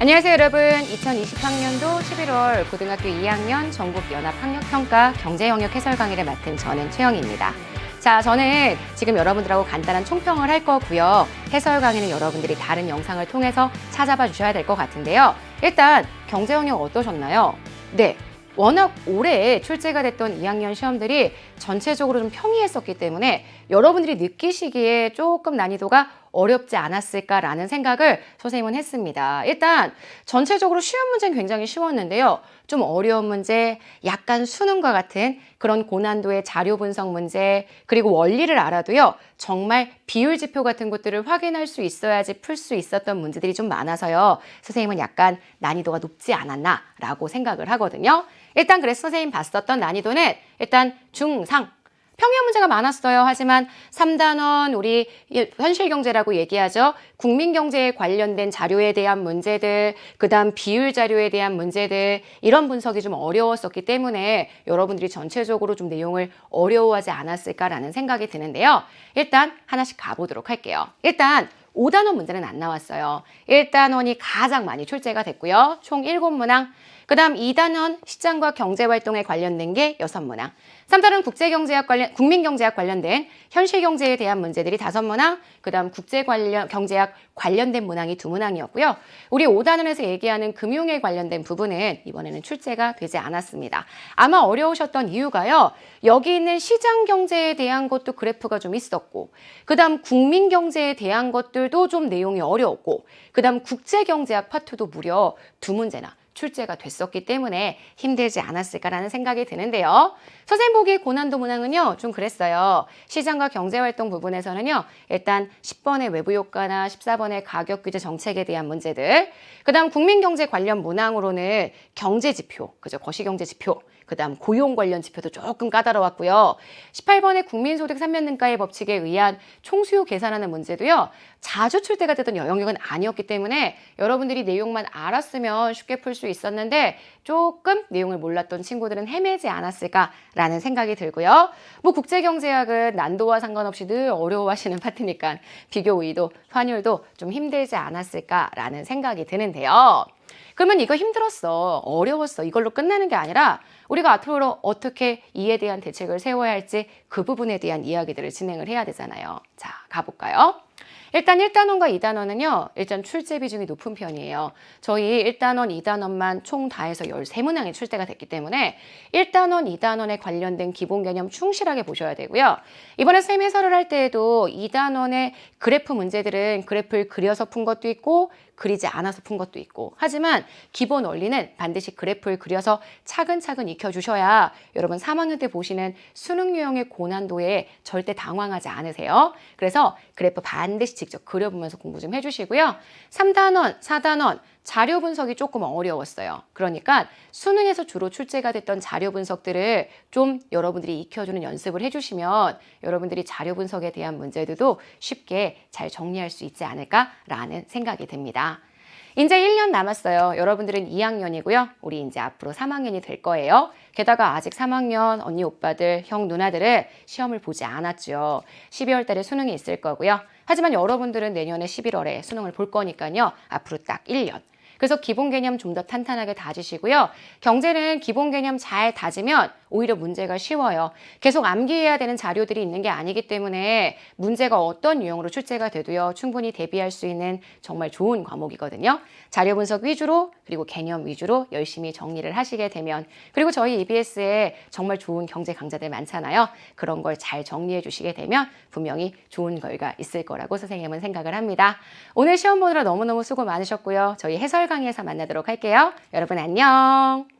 안녕하세요 여러분 2020학년도 11월 고등학교 2학년 전국연합학력평가 경제영역 해설 강의를 맡은 저는 최영입니다. 자 저는 지금 여러분들하고 간단한 총평을 할 거고요. 해설 강의는 여러분들이 다른 영상을 통해서 찾아봐 주셔야 될 것 같은데요. 일단 경제영역 어떠셨나요? 네. 워낙 오래 출제가 됐던 2학년 시험들이 전체적으로 좀 평이했었기 때문에 여러분들이 느끼시기에 조금 난이도가 어렵지 않았을까라는 생각을 선생님은 했습니다. 일단 전체적으로 쉬운 문제는 굉장히 쉬웠는데요. 좀 어려운 문제, 약간 수능과 같은 그런 고난도의 자료 분석 문제, 그리고 원리를 알아도요. 정말 비율 지표 같은 것들을 확인할 수 있어야지 풀 수 있었던 문제들이 좀 많아서요. 선생님은 약간 난이도가 높지 않았나라고 생각을 하거든요. 일단 그래서 선생님 봤었던 난이도는 일단 중상 평형 문제가 많았어요. 하지만 3단원 우리 현실 경제라고 얘기하죠. 국민 경제에 관련된 자료에 대한 문제들, 그다음 비율 자료에 대한 문제들 이런 분석이 좀 어려웠었기 때문에 여러분들이 전체적으로 좀 내용을 어려워하지 않았을까라는 생각이 드는데요. 일단 하나씩 가보도록 할게요. 일단 5단원 문제는 안 나왔어요. 1단원이 가장 많이 출제가 됐고요. 총 7문항. 그 다음 2단원 시장과 경제활동에 관련된 게 6문항. 3단원 국제경제학 관련, 국민경제학 관련된 현실경제에 대한 문제들이 5문항. 그 다음 국제경제학 관련된 문항이 2문항이었고요. 우리 5단원에서 얘기하는 금융에 관련된 부분은 이번에는 출제가 되지 않았습니다. 아마 어려우셨던 이유가요. 여기 있는 시장경제에 대한 것도 그래프가 좀 있었고 그 다음 국민경제에 대한 것들도 좀 내용이 어려웠고 그 다음 국제경제학 파트도 무려 두 문제나 출제가 됐었기 때문에 힘들지 않았을까라는 생각이 드는데요. 선생님 보기 고난도 문항은요, 좀 그랬어요. 시장과 경제활동 부분에서는요, 일단 10번의 외부 효과나 14번의 가격 규제 정책에 대한 문제들, 그 다음 국민경제 관련 문항으로는 경제지표, 그죠? 거시경제지표, 그 다음 고용 관련 지표도 조금 까다로웠고요. 18번의 국민소득 삼면능가의 법칙에 의한 총수요 계산하는 문제도요. 자주 출제가 되던 영역은 아니었기 때문에 여러분들이 내용만 알았으면 쉽게 풀 수 있었는데 조금 내용을 몰랐던 친구들은 헤매지 않았을까라는 생각이 들고요. 뭐 국제경제학은 난도와 상관없이 늘 어려워하시는 파트니까 비교 우위도 환율도 좀 힘들지 않았을까라는 생각이 드는데요. 그러면 이거 힘들었어, 어려웠어 이걸로 끝나는 게 아니라 우리가 앞으로 어떻게 이에 대한 대책을 세워야 할지 그 부분에 대한 이야기들을 진행을 해야 되잖아요. 자, 가볼까요? 일단 1단원과 2단원은요. 일단 출제 비중이 높은 편이에요. 저희 1단원, 2단원만 총 다 해서 13문항이 출제가 됐기 때문에 1단원, 2단원에 관련된 기본 개념 충실하게 보셔야 되고요. 이번에 쌤 해설을 할 때에도 2단원의 그래프 문제들은 그래프를 그려서 푼 것도 있고 그리지 않아서 푼 것도 있고 하지만 기본 원리는 반드시 그래프를 그려서 차근차근 익혀주셔야 여러분 3학년 때 보시는 수능 유형의 고난도에 절대 당황하지 않으세요. 그래서 그래프 반 드시 직접 그려보면서 공부 좀 해주시고요. 3단원, 4단원 자료 분석이 조금 어려웠어요. 그러니까 수능에서 주로 출제가 됐던 자료 분석들을 좀 여러분들이 익혀주는 연습을 해주시면 여러분들이 자료 분석에 대한 문제들도 쉽게 잘 정리할 수 있지 않을까라는 생각이 듭니다. 이제 1년 남았어요. 여러분들은 2학년이고요. 우리 이제 앞으로 3학년이 될 거예요. 게다가 아직 3학년 언니 오빠들, 형 누나들은 시험을 보지 않았죠. 12월 달에 수능이 있을 거고요. 하지만 여러분들은 내년에 11월에 수능을 볼 거니까요. 앞으로 딱 1년. 그래서 기본 개념 좀 더 탄탄하게 다지시고요. 경제는 기본 개념 잘 다지면 오히려 문제가 쉬워요. 계속 암기해야 되는 자료들이 있는 게 아니기 때문에 문제가 어떤 유형으로 출제가 돼도요. 충분히 대비할 수 있는 정말 좋은 과목이거든요. 자료 분석 위주로 그리고 개념 위주로 열심히 정리를 하시게 되면 그리고 저희 EBS에 정말 좋은 경제 강좌들 많잖아요. 그런 걸 잘 정리해 주시게 되면 분명히 좋은 결과 있을 거라고 선생님은 생각을 합니다. 오늘 시험 보느라 너무너무 수고 많으셨고요. 저희 해설 강의에서 만나도록 할게요. 여러분 안녕.